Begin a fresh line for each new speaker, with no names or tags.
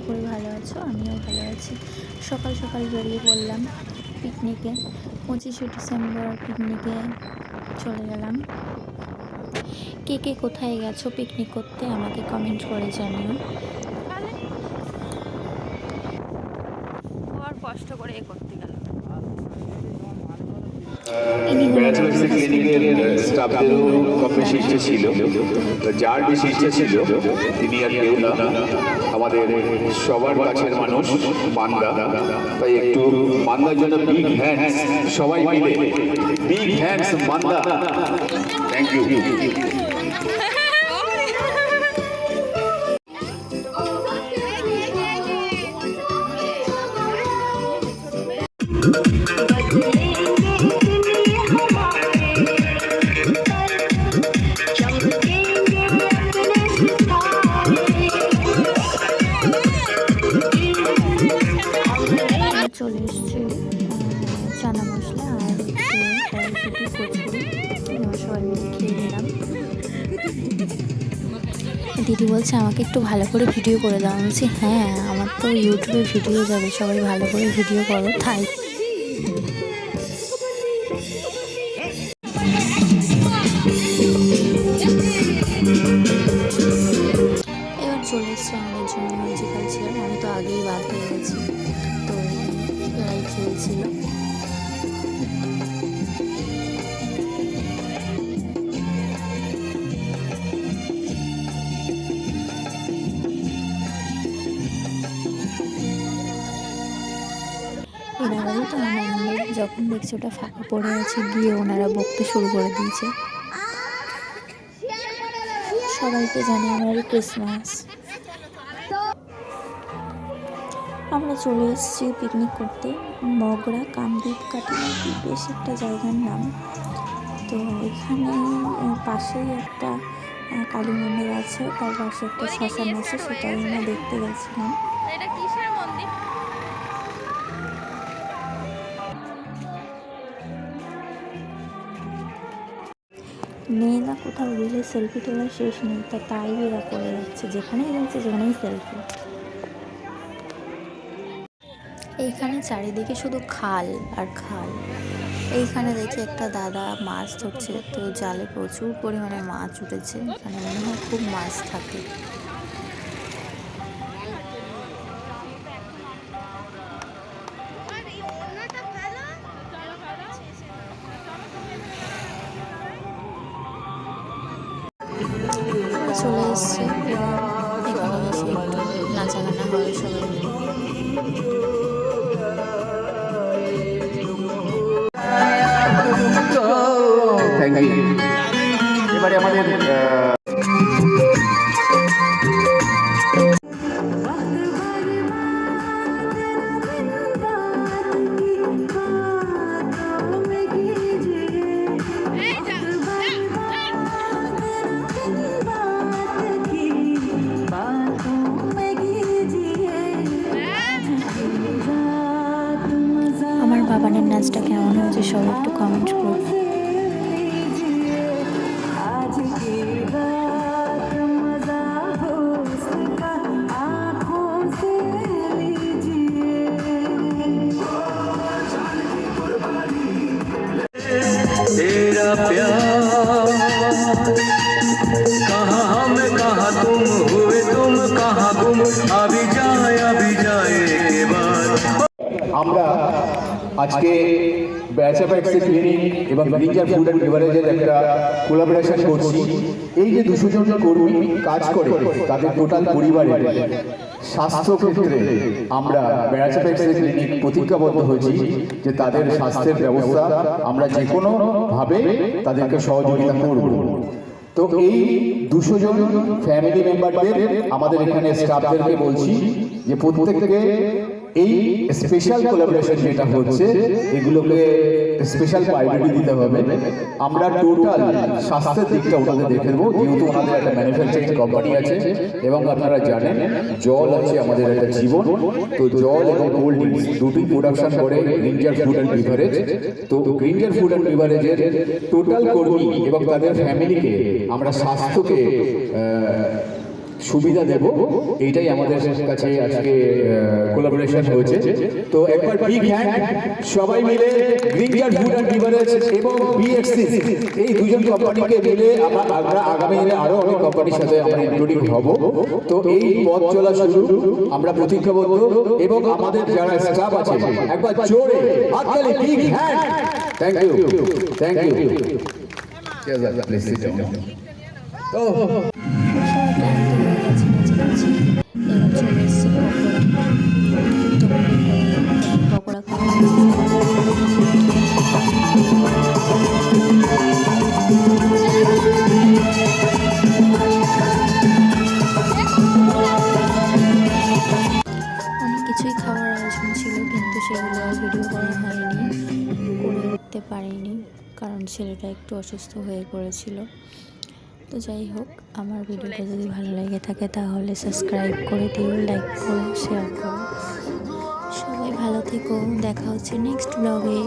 আশা করি ভালো আছো? আমিও ভালো আছি। সকাল সকাল বেরিয়ে পড়লাম পিকনিকে পঁচিশে ডিসেম্বর পিকনিকে চলে গেলাম। কে কে কোথায় গেছো পিকনিক করতে আমাকে কমেন্ট করে জানিও।
কষ্ট করে এ করতে গেল
ব্যাচেলার্স ক্লিনিকের। স্টাফদেরও কম বেশি ইচ্ছে ছিল। তো যার বেশি ইচ্ছে ছিল তিনি আর কেউ না। আমাদের সবার কাছের মানুষ মান্দা তাই একটু মান্দার জন্য বিগ হ্যান্ডস সবাই মিলে। বিগ হ্যান্ডস মান্দা থ্যাংক ইউ
আমরা দিদি বলছে, আমাকে একটু ভালো করে ভিডিও করে দাও। আমি বলছি হ্যাঁ আমার তো ইউটিউবে ভিডিও যাবে, সবাই ভালো করে ভিডিও করো তাই এবার চলে এসছে আমাদের জন্য মিউজিক্যাল আমি তো আগেই বাদ হয়ে গেছি, তো এরাই খেলছিল। এনারাও তো আনন্দ যখন দেখছি ওটা ফাঁকা পড়ে আছে, গিয়ে ওনারা বকতে শুরু করে দিয়েছে। সবাইকে জানাই মেরি ক্রিসমাস আমরা চলে এসেছি পিকনিক করতে, মগরা কামদ্বীপ কাটিমাটি বেশ একটা জায়গার নাম। তো এখানে পাশেই একটা কালী মন্দির আছে, তার পাশে একটা শ্মশান আছে, সেটাই আমরা দেখতে গেছিলাম। মেয়েরা কোথাও গেলে সেলফি তোলার শেষ নেই, তা তাই এরা করে যাচ্ছে, যেখানেই যাচ্ছে সেখানেই সেলফি এইখানে চারিদিকে শুধু খাল আর খাল। এইখানে দেখি একটা দাদা মাছ ধরছে, তো জালে প্রচুর পরিমাণে মাছ উঠেছে এখানে মনে হয় খুব মাছ থাকে। চলে এসেছি। এখানে এসে একটু নাচাগানা হয় সবাই। গানের নাচটা কেমন হয়েছে সব একটু কমেন্ট
করুন।
আমরা আজকে ব্যাচাপ্যাক্সি ক্লিনিক এবং ব্রিঞ্জার ফুড অ্যান্ড বেভারেজের একটা কোলাবোরেশন করছি। এই যে দুশো জন কর্মী কাজ করে, তাদের টোটাল পরিবারের স্বাস্থ্য ক্ষেত্রে আমরা ব্যাচাপ্যাক্সি ক্লিনিক প্রতিজ্ঞাবদ্ধ হয়েছি যে তাদের স্বাস্থ্যের ব্যবস্থা আমরা যে কোনো ভাবে তাদেরকে সহযোগিতা করব। তো এই দুশো জন ফ্যামিলি মেম্বারদের আমাদের এখানে স্টাফদেরকে বলছি যে প্রত্যেককে এই স্পেশাল কোলাবোরেশন যেটা হচ্ছে, এগুলোকে স্পেশাল প্রায়োরিটি দিতে হবে। আমরা টোটাল স্বাস্থ্যের দিকটা ওনাদের দেখে দেবো যেহেতু ওনাদের একটা ম্যানুফ্যাকচারিং কোম্পানি আছে, এবং আপনারা জানেন, জল আছে আমাদের একটা জীবন। তো জল এবং কোল্ড ড্রিঙ্কস দুটি প্রোডাকশন করে গ্রিঞ্জার ফুড অ্যান্ড বিভারেজ তো গ্রিঞ্জার ফুড অ্যান্ড বিভারেজের টোটাল কর্মী এবং তাদের ফ্যামিলিকে আমরা স্বাস্থ্যকে সুবিধা দেব এইটাই আমাদের কাছে আজকে কোলাবোরেশন হয়েছে। তো একবার বিগ হ্যান্ড সবাই মিলে গ্রিনজার ফুড অ্যান্ড বিভারেজ এবং বিএক্সি এই দুজন কোম্পানিকে মিলে আমরা আমরা আগামী দিনে আরও অনেক কোম্পানির সাথে আমরা ইনক্লুডিং হব। তো এই পথ চলা শুরু আমরা প্রতিজ্ঞাবদ্ধ এবং আমাদের যারা স্টাফ আছে একবার জোরে হাততালি big hand thank you thank you তো
উঠতে পারিনি, কারণ ছেলেটা একটু অসুস্থ হয়ে পড়েছিল। তো যাই হোক, আমার ভিডিওটা যদি ভালো লেগে থাকে তাহলে সাবস্ক্রাইব করে দিও লাইক করো শেয়ার করো। ভালো থেকো দেখা হচ্ছে নেক্সট ব্লগে